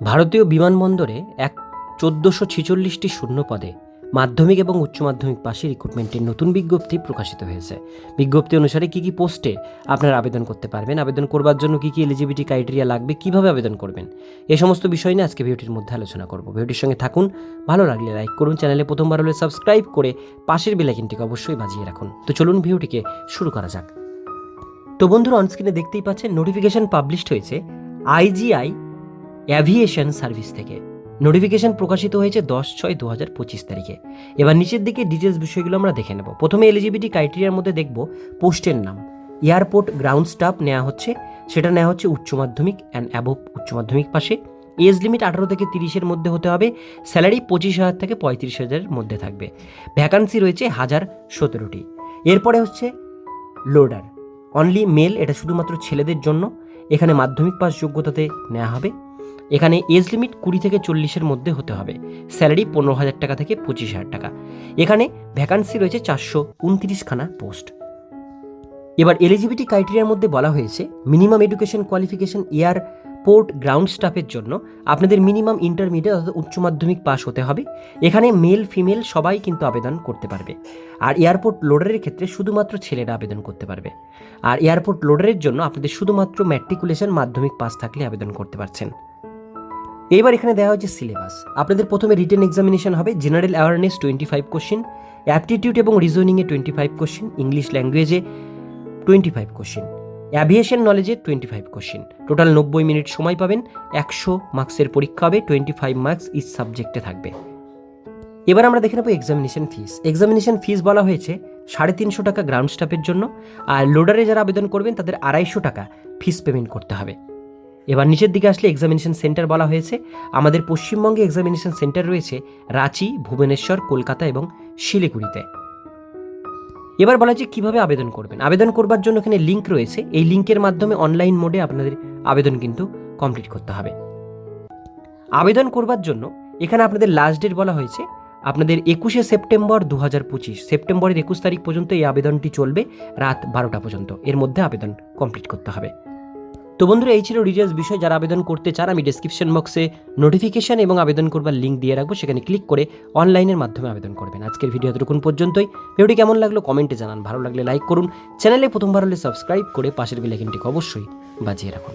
ভারতীয় বিমানবন্দরে এক চোদ্দোশো ছেচল্লিশটি শূন্য পদে মাধ্যমিক এবং উচ্চ মাধ্যমিক পাশে রিক্রুটমেন্টের নতুন বিজ্ঞপ্তি প্রকাশিত হয়েছে। বিজ্ঞপ্তি অনুসারে কি কি পোস্টে আপনারা আবেদন করতে পারবেন, আবেদন করবার জন্য কি কি এলিজিবিলিটি ক্রাইটেরিয়া লাগবে, কীভাবে আবেদন করবেন, এ সমস্ত বিষয় নিয়ে আজকে ভিডিওটির মধ্যে আলোচনা করব। ভিডিওটির সঙ্গে থাকুন, ভালো লাগলে লাইক করুন, চ্যানেলে প্রথমবার হলে সাবস্ক্রাইব করে পাশের বেলাইকিনটিকে অবশ্যই বাজিয়ে রাখুন। তো চলুন ভিডিওটিকে শুরু করা যাক। তো বন্ধুরা অনস্ক্রিনে দেখতেই পাচ্ছেন নোটিফিকেশন পাবলিশড হয়েছে আইজিআই অ্যাভিয়েশন সার্ভিস থেকে। নোটিফিকেশন প্রকাশিত হয়েছে দশ ছয় দু হাজার পঁচিশ তারিখে। এবার নিচের দিকে ডিটেলস বিষয়গুলো আমরা দেখে নেব। প্রথমে এলিজিবিলিটি ক্রাইটেরিয়ার মধ্যে দেখব পোস্টের নাম। এয়ারপোর্ট গ্রাউন্ড স্টাফ নেওয়া হচ্ছে, সেটা নেওয়া হচ্ছে উচ্চ মাধ্যমিক অ্যান্ড অ্যাবভ উচ্চ মাধ্যমিক পাশে। এজ লিমিট আঠারো থেকে তিরিশের মধ্যে হতে হবে স্যালারি পঁচিশ হাজার থেকে পঁয়ত্রিশ হাজারের মধ্যে থাকবে। ভ্যাকান্সি রয়েছে হাজার সতেরোটি। এরপরে হচ্ছে লোডার অনলি মেল এটা শুধুমাত্র ছেলেদের জন্য। এখানে মাধ্যমিক পাস যোগ্যতাতে নেওয়া হবে। এখানে এজ লিমিট কুড়ি থেকে চল্লিশের মধ্যে হতে হবে। স্যালারি পনেরো হাজার টাকা থেকে পঁচিশ হাজার টাকা। এখানে ভ্যাকান্সি রয়েছে চারশো উনত্রিশখানা পোস্ট। এবার এলিজিবিলিটি ক্রাইটেরিয়ার মধ্যে বলা হয়েছে, minimum education qualification airport ground স্টাফের জন্য আপনাদের মিনিমাম ইন্টারমিডিয়েট অর্থাৎ উচ্চ মাধ্যমিক পাস হতে হবে। এখানে মেল, ফিমেল সবাই কিন্তু আবেদন করতে পারবে। আর এয়ারপোর্ট লোডারের ক্ষেত্রে শুধুমাত্র ছেলেরা আবেদন করতে পারবে। আর এয়ারপোর্ট লোডারের জন্য আপনাদের শুধুমাত্র ম্যাট্রিকুলেশন মাধ্যমিক পাস থাকলে আবেদন করতে পারছেন। এইবার এখানে দেওয়া হয়েছে সিলেবাস। আপনাদের প্রথমে রিটেন এক্সামিনেশন হবে general awareness twenty five question aptitude এবং রিজনিংয়ে টোয়েন্টি ফাইভ কোশ্চেন ইংলিশ ল্যাঙ্গুয়েজে টোয়েন্টি ফাইভ কোশ্চেন অ্যাভিয়েশন নলেজে টোয়েন্টি ফাইভ কোশ্চেন টোটাল নব্বই মিনিট সময় পাবেন, একশো মার্কসের পরীক্ষা হবে টোয়েন্টি ফাইভ মার্কস ইচ সাবজেক্টে থাকবে। এবার আমরা দেখে নেব এক্সামিনেশন ফিস এক্সামিনেশন ফিস বলা হয়েছে সাড়ে তিনশো টাকা গ্রাউন্ড স্টাফের জন্য, আর লোডারে যারা আবেদন করবেন তাদের আড়াইশো টাকা ফিস পেমেন্ট করতে হবে। এবার নিচের দিকে আসলে এক্সামিনেশন সেন্টার বলা হয়েছে। আমাদের পশ্চিমবঙ্গে এক্সামিনেশন সেন্টার রয়েছে রাঁচি, ভুবনেশ্বর, কলকাতা এবং শিলিগুড়িতে। এবার বলা হচ্ছে কীভাবে আবেদন করবেন। আবেদন করবার জন্য এখানে লিঙ্ক রয়েছে। এই লিঙ্কের মাধ্যমে অনলাইন মোডে আপনাদের আবেদন কিন্তু কমপ্লিট করতে হবে। আবেদন করবার জন্য এখানে আপনাদের লাস্ট ডেট বলা হয়েছে। আপনাদের একুশে সেপ্টেম্বর দু হাজার পঁচিশ। সেপ্টেম্বরের একুশ তারিখ পর্যন্ত এই আবেদনটি চলবে রাত বারোটা পর্যন্ত। এর মধ্যে আবেদন কমপ্লিট করতে হবে। তো বন্ধুরা, এই ছিল ডিটেলস বিষয়ে। যারা আবেদন করতে চান, আমি ডিসক্রিপশন বক্সে নোটিফিকেশান এবং আবেদন করবার লিঙ্ক দিয়ে রাখব। সেখানে ক্লিক করে অনলাইনের মাধ্যমে আবেদন করবেন। আজকের ভিডিও এতটুকুন পর্যন্তই। ভিডিওটি কেমন লাগল কমেন্টে জানান। ভালো লাগলে লাইক করুন। চ্যানেলে প্রথমবার হলে সাবস্ক্রাইব করে পাশের বেলাইকনটিকে অবশ্যই বাজিয়ে রাখুন।